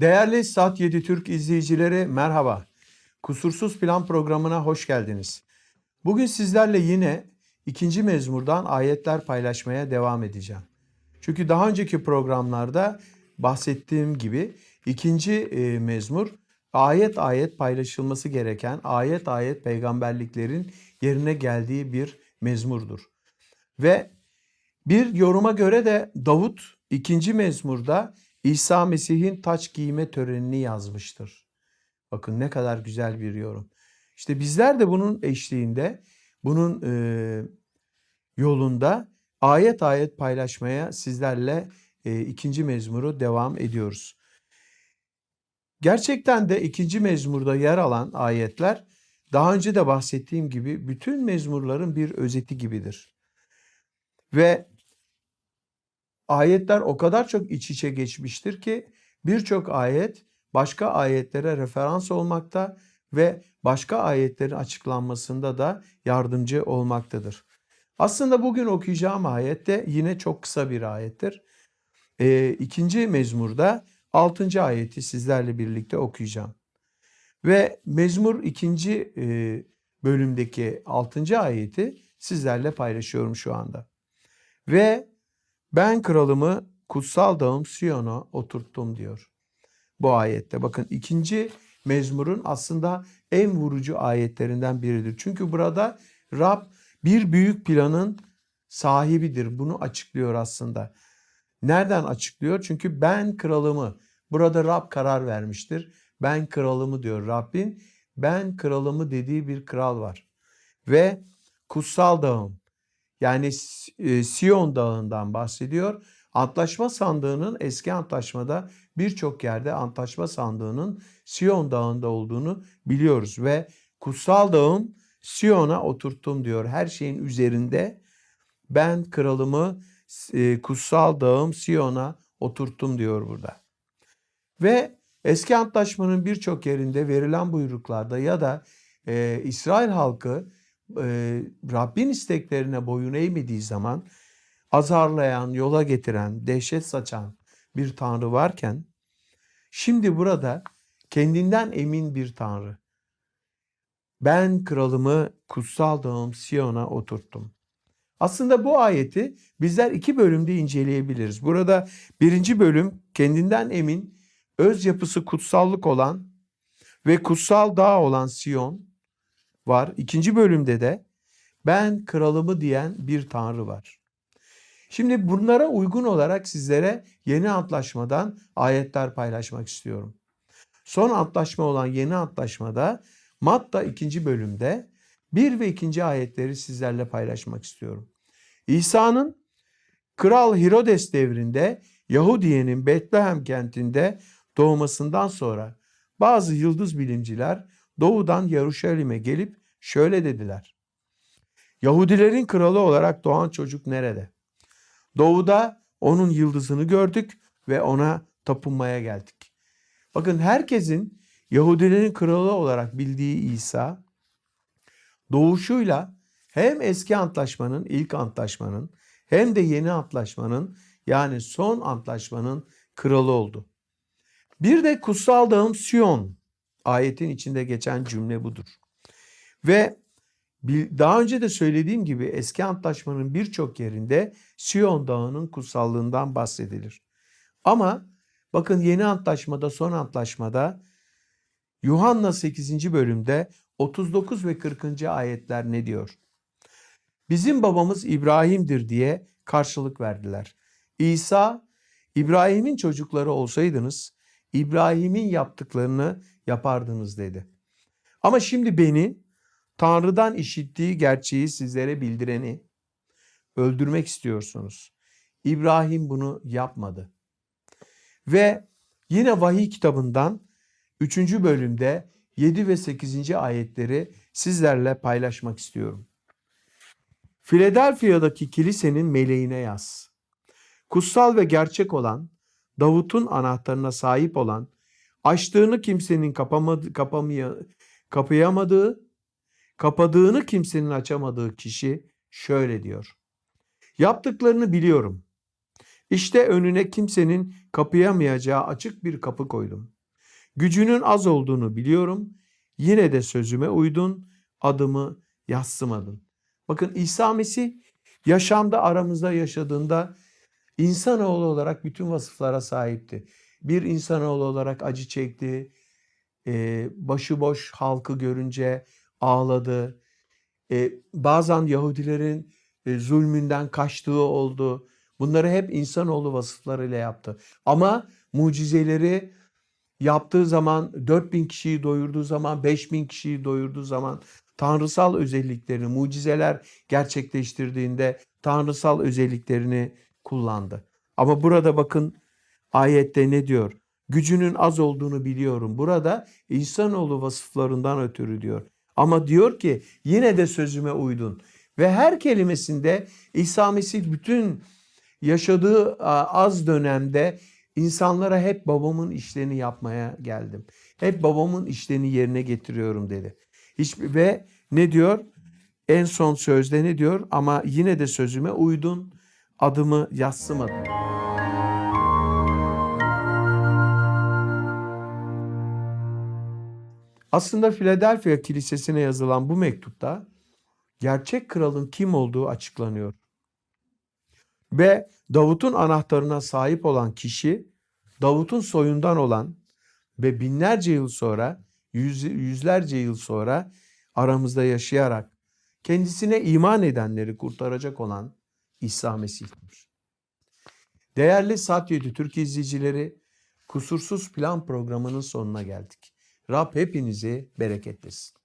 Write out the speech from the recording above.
Değerli Sat 7 Türk izleyicileri merhaba. Kusursuz Plan programına hoş geldiniz. Bugün sizlerle yine ikinci mezmurdan ayetler paylaşmaya devam edeceğim. Çünkü daha önceki programlarda bahsettiğim gibi ikinci e, mezmur ayet ayet paylaşılması gereken ayet ayet peygamberliklerin yerine geldiği bir mezmurdur. Ve bir yoruma göre de Davut ikinci mezmurda İsa Mesih'in taç giyme törenini yazmıştır. Bakın ne kadar güzel bir yorum. İşte bizler de bunun eşliğinde, bunun e, yolunda ayet ayet paylaşmaya sizlerle e, ikinci mezmuru devam ediyoruz. Gerçekten de ikinci mezmurda yer alan ayetler daha önce de bahsettiğim gibi bütün mezmurların bir özeti gibidir. Ve ayetler o kadar çok iç içe geçmiştir ki birçok ayet başka ayetlere referans olmakta ve başka ayetlerin açıklanmasında da yardımcı olmaktadır. Aslında bugün okuyacağım ayet de yine çok kısa bir ayettir. Ee, ikinci mezmurda altıncı ayeti sizlerle birlikte okuyacağım. Ve mezmur ikinci e, bölümdeki altıncı ayeti sizlerle paylaşıyorum şu anda. Ve ben kralımı kutsal dağım Siyon'a oturttum diyor. Bu ayette bakın ikinci mezmurun aslında en vurucu ayetlerinden biridir. Çünkü burada Rab bir büyük planın sahibidir. Bunu açıklıyor aslında. Nereden açıklıyor? Çünkü ben kralımı burada Rab karar vermiştir. Ben kralımı diyor Rabbin. Ben kralımı dediği bir kral var. Ve kutsal dağım yani e, Siyon Dağı'ndan bahsediyor. Antlaşma sandığının eski antlaşmada birçok yerde antlaşma sandığının Siyon Dağı'nda olduğunu biliyoruz ve kutsal dağım Siyon'a oturttum diyor. Her şeyin üzerinde ben kralımı e, kutsal dağım Siyon'a oturttum diyor burada. Ve eski antlaşmanın birçok yerinde verilen buyruklarda ya da e, İsrail halkı e, Rabbin isteklerine boyun eğmediği zaman azarlayan, yola getiren, dehşet saçan bir tanrı varken şimdi burada kendinden emin bir tanrı. Ben kralımı kutsal dağım Siyon'a oturttum. Aslında bu ayeti bizler iki bölümde inceleyebiliriz. Burada birinci bölüm kendinden emin, öz yapısı kutsallık olan ve kutsal dağ olan Siyon var. İkinci bölümde de ben kralımı diyen bir tanrı var. Şimdi bunlara uygun olarak sizlere yeni antlaşmadan ayetler paylaşmak istiyorum. Son antlaşma olan yeni antlaşmada Matta ikinci bölümde bir ve ikinci ayetleri sizlerle paylaşmak istiyorum. İsa'nın Kral Herodes devrinde Yahudiye'nin Betlehem kentinde doğmasından sonra bazı yıldız bilimciler doğudan Yaruşalim'e gelip şöyle dediler. Yahudilerin kralı olarak doğan çocuk nerede? Doğuda onun yıldızını gördük ve ona tapınmaya geldik. Bakın herkesin Yahudilerin kralı olarak bildiği İsa doğuşuyla hem eski antlaşmanın, ilk antlaşmanın hem de yeni antlaşmanın yani son antlaşmanın kralı oldu. Bir de kutsal dağım Siyon ayetin içinde geçen cümle budur. Ve daha önce de söylediğim gibi eski antlaşmanın birçok yerinde Siyon Dağı'nın kutsallığından bahsedilir. Ama bakın yeni antlaşmada, son antlaşmada Yuhanna 8. bölümde 39 ve 40. ayetler ne diyor? Bizim babamız İbrahim'dir diye karşılık verdiler. İsa, İbrahim'in çocukları olsaydınız İbrahim'in yaptıklarını yapardınız dedi. Ama şimdi beni Tanrı'dan işittiği gerçeği sizlere bildireni öldürmek istiyorsunuz. İbrahim bunu yapmadı. Ve yine vahiy kitabından 3. bölümde 7 ve 8. ayetleri sizlerle paylaşmak istiyorum. Filadelfiya'daki kilisenin meleğine yaz. Kutsal ve gerçek olan, Davut'un anahtarına sahip olan, açtığını kimsenin kapamadı, kapamaya, kapayamadığı kapadığını kimsenin açamadığı kişi şöyle diyor. Yaptıklarını biliyorum. İşte önüne kimsenin kapayamayacağı açık bir kapı koydum. Gücünün az olduğunu biliyorum. Yine de sözüme uydun, adımı yassımadın. Bakın İsa Mesih yaşamda aramızda yaşadığında insanoğlu olarak bütün vasıflara sahipti. Bir insanoğlu olarak acı çekti, e, başıboş halkı görünce ağladı. E, bazen Yahudilerin e, zulmünden kaçtığı oldu. Bunları hep insanoğlu vasıflarıyla yaptı. Ama mucizeleri yaptığı zaman 4000 kişiyi doyurduğu zaman 5000 kişiyi doyurduğu zaman tanrısal özelliklerini mucizeler gerçekleştirdiğinde tanrısal özelliklerini kullandı. Ama burada bakın ayette ne diyor? Gücünün az olduğunu biliyorum. Burada insanoğlu vasıflarından ötürü diyor. Ama diyor ki yine de sözüme uydun. Ve her kelimesinde İsa Mesih bütün yaşadığı az dönemde insanlara hep babamın işlerini yapmaya geldim. Hep babamın işlerini yerine getiriyorum dedi. Hiç, ve ne diyor? En son sözde ne diyor? Ama yine de sözüme uydun, adımı yassımadın. Aslında Philadelphia Kilisesi'ne yazılan bu mektupta gerçek kralın kim olduğu açıklanıyor. Ve Davut'un anahtarına sahip olan kişi Davut'un soyundan olan ve binlerce yıl sonra, yüz, yüzlerce yıl sonra aramızda yaşayarak kendisine iman edenleri kurtaracak olan İsa Mesih'tir. Değerli Saat 7 Türk izleyicileri, Kusursuz Plan programının sonuna geldik. Rab hepinizi bereketlesin.